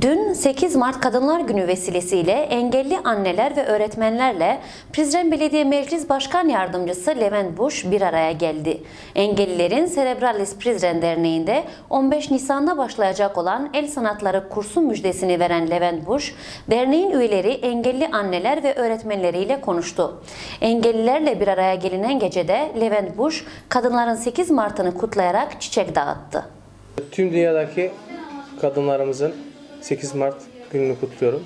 Dün 8 Mart Kadınlar Günü vesilesiyle engelli anneler ve öğretmenlerle Prizren Belediye Meclis Başkan Yardımcısı Levent Buş bir araya geldi. Engellilerin Cerebralis Prizren Derneği'nde 15 Nisan'da başlayacak olan el sanatları kursu müjdesini veren Levent Buş, derneğin üyeleri engelli anneler ve öğretmenleriyle konuştu. Engellilerle bir araya gelinen gecede Levent Buş, kadınların 8 Mart'ını kutlayarak çiçek dağıttı. Tüm dünyadaki kadınlarımızın 8 Mart gününü kutluyorum.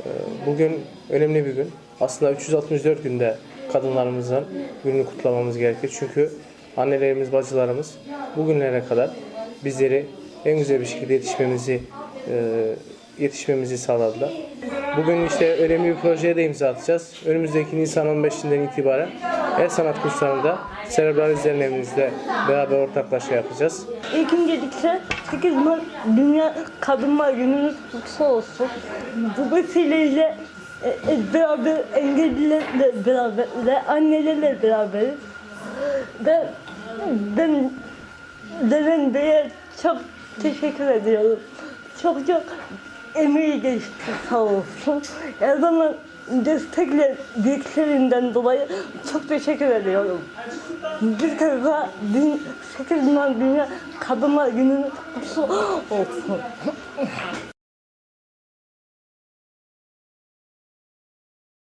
Ee, Bugün önemli bir gün. Aslında 364 günde kadınlarımızın gününü kutlamamız gerekir. Çünkü annelerimiz, bacılarımız bugünlere kadar bizleri en güzel bir şekilde yetişmemizi e, yetişmemizi sağladılar. Bugün işte önemli bir projeye de imza atacağız. Önümüzdeki Nisan 15'inden itibaren el sanat kurslarında Serebral İzlenimimizle beraber ortaklaşa yapacağız. İlk öncelikle 8 Mart Dünya Kadınlar Günü'nüz kutlu olsun. Bu vesileyle e, e, beraber engellilerle beraber ve annelerle beraberiz. Ve ben Levent Bey'e çok teşekkür ediyorum. Çok çok emeği geçti sağ olsun. Her zaman destekle büyüklerinden dolayı çok teşekkür ediyorum. Bir kez daha dün 8 Mart Dünya Kadınlar Günü'nün kutlu olsun.